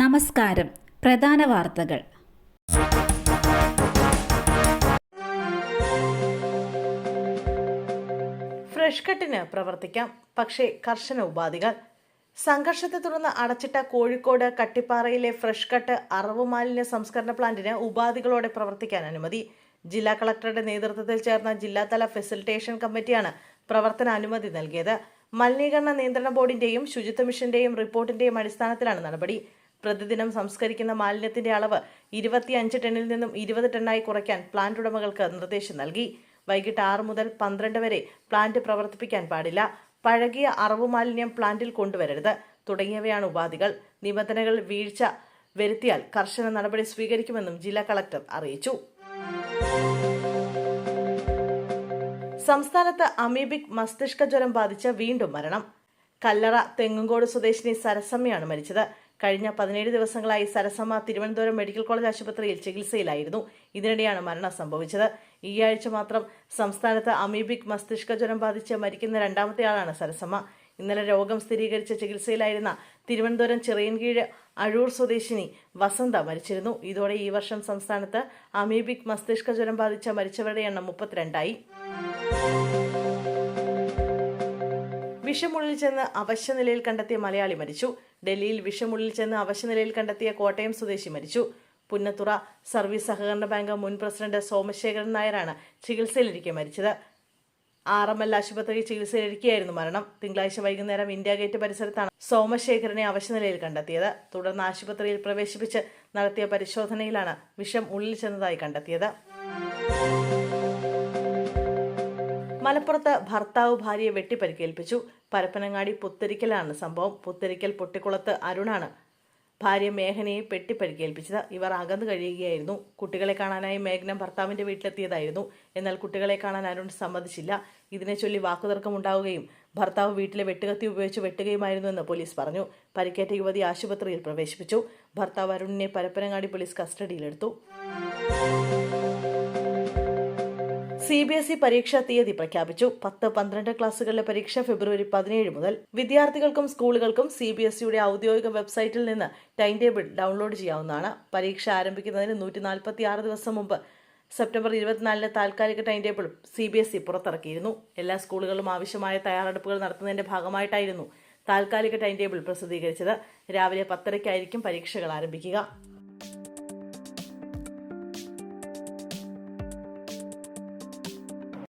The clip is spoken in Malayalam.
നമസ്കാരം. പ്രധാന വാർത്തകൾ. ഫ്രഷ് കട്ടിന് പ്രവർത്തിക്കാം പക്ഷേ കർശന ഉപാധികൾ. സംഘർഷത്തെ തുടർന്ന് അടച്ചിട്ട കോഴിക്കോട് കട്ടിപ്പാറയിലെ ഫ്രഷ് കട്ട് അറവ് മാലിന്യ സംസ്കരണ പ്ലാന്റിന് ഉപാധികളോടെ പ്രവർത്തിക്കാൻ അനുമതി. ജില്ലാ കളക്ടറുടെ നേതൃത്വത്തിൽ ചേർന്ന ജില്ലാതല ഫെസിലിറ്റേഷൻ കമ്മിറ്റിയാണ് പ്രവർത്തന അനുമതി നൽകിയത്. മലിനീകരണ നിയന്ത്രണ ബോർഡിന്റെയും ശുചിത്വ മിഷന്റെയും റിപ്പോർട്ടിന്റെയും അടിസ്ഥാനത്തിലാണ് നടപടി. പ്രതിദിനം സംസ്കരിക്കുന്ന മാലിന്യത്തിന്റെ അളവ് ഇരുപത്തിയഞ്ച് ടണ്ണിൽ നിന്നും ഇരുപത് ടണ്ണായി കുറയ്ക്കാൻ പ്ലാന്റ് ഉടമകൾക്ക് നിർദ്ദേശം നൽകി. വൈകിട്ട് ആറ് മുതൽ പന്ത്രണ്ട് വരെ പ്ലാന്റ് പ്രവർത്തിപ്പിക്കാൻ പാടില്ല. പഴകിയ അറവ് മാലിന്യം പ്ലാന്റിൽ കൊണ്ടുവരരുത്. തുടങ്ങിയവയാണ് ഉപാധികൾ. നിബന്ധനകൾ വീഴ്ച വരുത്തിയാൽ കർശന നടപടി സ്വീകരിക്കുമെന്നും ജില്ലാ കളക്ടർ അറിയിച്ചു. സംസ്ഥാനത്ത് അമീബിക് മസ്തിഷ്ക ജ്വരം ബാധിച്ച് വീണ്ടും മരണം. കല്ലറ തെങ്ങുംകോട് സ്വദേശിനി സരസമ്മയാണ് മരിച്ചത്. കഴിഞ്ഞ പതിനേഴ് ദിവസങ്ങളായി സരസമ്മ തിരുവനന്തപുരം മെഡിക്കൽ കോളേജ് ആശുപത്രിയിൽ ചികിത്സയിലായിരുന്നു. ഇതിനിടെയാണ് മരണം സംഭവിച്ചത്. ഈ ആഴ്ച മാത്രം സംസ്ഥാനത്ത് അമീബിക് മസ്തിഷ്ക ജ്വരം ബാധിച്ച് മരിക്കുന്ന രണ്ടാമത്തെയാളാണ് സരസമ്മ. ഇന്നലെ രോഗം സ്ഥിരീകരിച്ച ചികിത്സയിലായിരുന്ന തിരുവനന്തപുരം ചിറയൻകീഴ് അഴൂർ സ്വദേശിനി വസന്ത മരിച്ചിരുന്നു. ഇതോടെ ഈ വർഷം സംസ്ഥാനത്ത് അമീബിക് മസ്തിഷ്ക ജ്വരം ബാധിച്ച മരിച്ചവരുടെ എണ്ണം മുപ്പത്തിരണ്ടായി. വിഷമുള്ളിൽ ചെന്ന് അവശ്യനിലയിൽ കണ്ടെത്തിയ മലയാളി മരിച്ചു. ഡൽഹിയിൽ വിഷമുള്ളിൽ ചെന്ന് അവശ്യനിലയിൽ കണ്ടെത്തിയ കോട്ടയം സ്വദേശി മരിച്ചു. പുന്നത്തുറ സർവീസ് സഹകരണ ബാങ്ക് മുൻ പ്രസിഡന്റ് സോമശേഖരൻ നായരാണ് ചികിത്സയിലിരിക്കെ മരിച്ചത്. ആർ എം എൽ ആശുപത്രിയിൽ ചികിത്സയിലിരിക്കെയായിരുന്നു മരണം. തിങ്കളാഴ്ച വൈകുന്നേരം ഇന്ത്യ ഗേറ്റ് പരിസരത്താണ് സോമശേഖരനെ അവശ്യനിലയിൽ കണ്ടെത്തിയത്. തുടർന്ന് ആശുപത്രിയിൽ പ്രവേശിപ്പിച്ച് നടത്തിയ പരിശോധനയിലാണ് വിഷം ഉള്ളിൽ ചെന്നതായി കണ്ടെത്തിയത്. മലപ്പുറത്ത് ഭർത്താവ് ഭാര്യയെ വെട്ടിപ്പരിക്കേൽപ്പിച്ചു. പരപ്പനങ്ങാടി പുത്തരിക്കലാണ് സംഭവം. പുത്തരിക്കൽ പൊട്ടിക്കുളത്ത് അരുണാണ് ഭാര്യ മേഘനയെ പെട്ടിപ്പരിക്കേൽപ്പിച്ചത് ഇവർ അകന്നു കഴിയുകയായിരുന്നു. കുട്ടികളെ കാണാനായി മേഘന ഭർത്താവിന്റെ വീട്ടിലെത്തിയതായിരുന്നു. എന്നാൽ കുട്ടികളെ കാണാൻ അരുൺ സമ്മതിച്ചില്ല. ഇതിനെ ചൊല്ലി വാക്കുതർക്കമുണ്ടാവുകയും ഭർത്താവ് വീട്ടിലെ വെട്ടുകത്തി ഉപയോഗിച്ച് വെട്ടുകയുമായിരുന്നു എന്ന് പോലീസ് പറഞ്ഞു. പരിക്കേറ്റ യുവതി ആശുപത്രിയിൽ പ്രവേശിപ്പിച്ചു. ഭർത്താവ് അരുണിനെ പരപ്പനങ്ങാടി പോലീസ് കസ്റ്റഡിയിലെടുത്തു. സി ബി എസ് ഇ പരീക്ഷാ തീയതി പ്രഖ്യാപിച്ചു. പത്ത് പന്ത്രണ്ട് ക്ലാസ്സുകളിലെ പരീക്ഷ ഫെബ്രുവരി പതിനേഴ് മുതൽ വിദ്യാർത്ഥികൾക്കും സ്കൂളുകൾക്കും സി ബി എസ് ഇയുടെ ഔദ്യോഗിക വെബ്സൈറ്റിൽ നിന്ന് ടൈം ടേബിൾ ഡൗൺലോഡ് ചെയ്യാവുന്നതാണ്. പരീക്ഷ ആരംഭിക്കുന്നതിന് നൂറ്റി നാൽപ്പത്തി ആറ് ദിവസം മുമ്പ് സെപ്റ്റംബർ ഇരുപത്തിനാലിന് താൽക്കാലിക time table C B S E പുറത്തിറക്കിയിരുന്നു. എല്ലാ സ്കൂളുകളും ആവശ്യമായ തയ്യാറെടുപ്പുകൾ നടത്തുന്നതിന്റെ ഭാഗമായിട്ടായിരുന്നു താൽക്കാലിക ടൈം ടേബിൾ പ്രസിദ്ധീകരിച്ചത്. രാവിലെ പത്തരയ്ക്കായിരിക്കും പരീക്ഷകൾ ആരംഭിക്കുക.